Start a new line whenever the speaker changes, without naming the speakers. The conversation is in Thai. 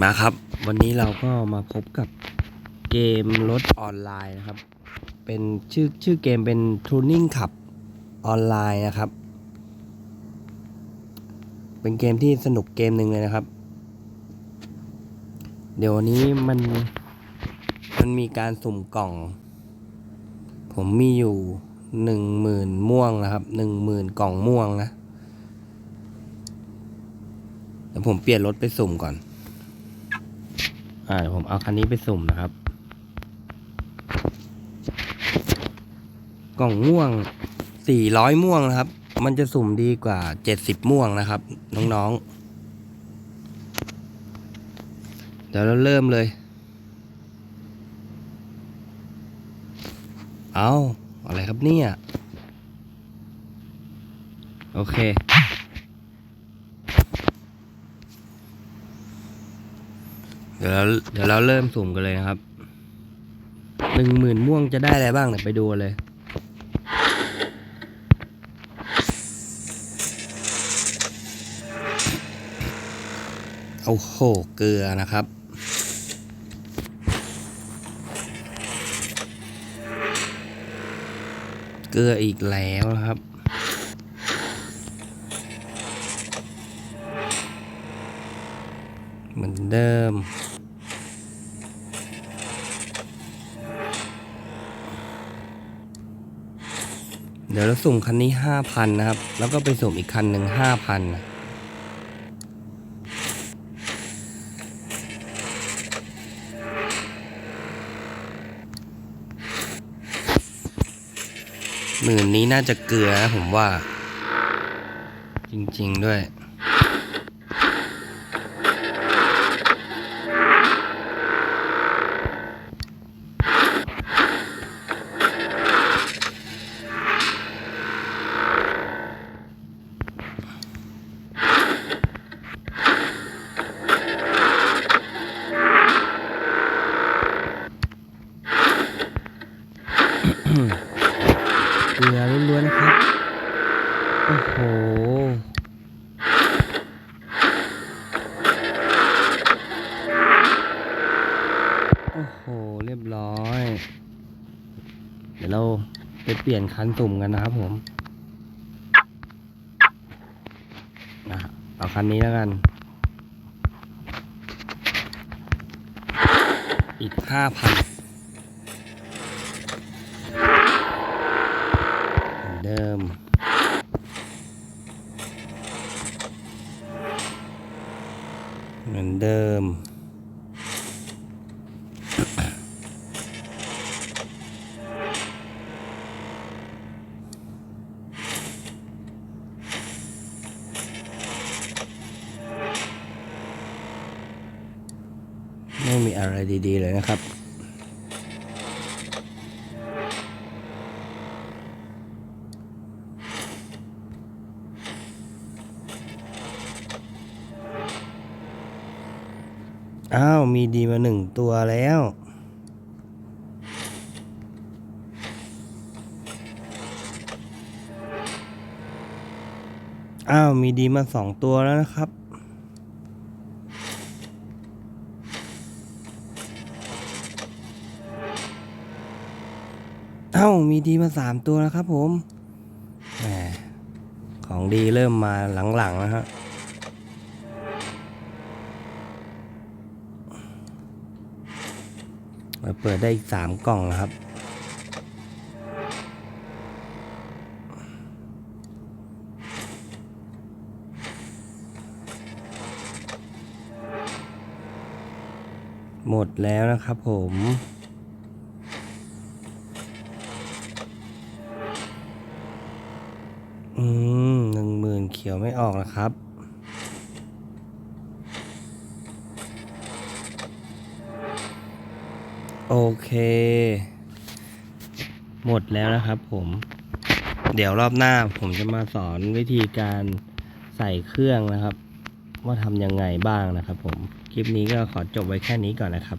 มาครับ วันนี้เราก็มาพบกับเกมรถออนไลน์นะครับ เป็นชื่อชื่อเกมเป็น Tuning ขับออนไลน์นะครับ เป็นเกมที่สนุกเกมหนึ่งเลยนะครับ เดี๋ยววันนี้มันมันมีการสุ่มกล่อง ผมมีอยู่หนึ่งหมื่นม่วงนะครับหนึ่งหมื่นกล่องม่วงนะ เดี๋ยวผมเปลี่ยนรถไปสุ่มก่อน อ่าเดี๋ยวผมเอาคันนี้ไปสุ่มนะครับ กล่องม่วงสี่ร้อยม่วงนะครับ มันจะสุ่มดีกว่าเจ็ดสิบม่วงนะครับ น้องๆ เดี๋ยวเราเริ่มเลย เอาอะไรครับเนี่ย โอเค เดี๋ยวเราเดี๋ยวเราเริ่มสุ่มกันเลยนะครับหนึ่งหมื่นม่วงจะได้อะไรบ้างเนี่ยไปดูเลย โอ้โห เกลือนะครับเกลืออีกแล้วนะครับ เหมือนเดิม เดี๋ยวเราสุ่มคันนี้ห้าพันนะครับ แล้วก็ไปสุ่มอีกคันหนึ่งห้าพันหมื่นนี้น่าจะเกลือนะผมว่า จริง ๆ ด้วย เกลือล้วนๆนะครับ โอ้โห โอ้โห เรียบร้อย เดี๋ยวเราไปเปลี่ยนคันสุ่มกันนะครับผมอะเอาคันนี้แล้วกัน อีกห้าพัน เหมือนเดิม เหมือนเดิม ไม่มีอะไรดี ๆ เลยนะครับ อ้าว มีดีมาหนึ่งตัวแล้ว อ้าว มีดีมาสองตัวแล้วนะครับ เอ้า มีดีมาสามตัวแล้วครับผมแหมของดีเริ่มมาหลังๆนะฮะ มาเปิดได้อีกสามกล่องนะครับ หมดแล้วนะครับผมอืมหนึ่งหมื่นเขียวไม่ออกนะครับ โอเค หมดแล้วนะครับผม เดี๋ยวรอบหน้าผมจะมาสอนวิธีการใส่เครื่องนะครับ ว่าทำยังไงบ้างนะครับผม คลิปนี้ก็ขอจบไว้แค่นี้ก่อนนะครับ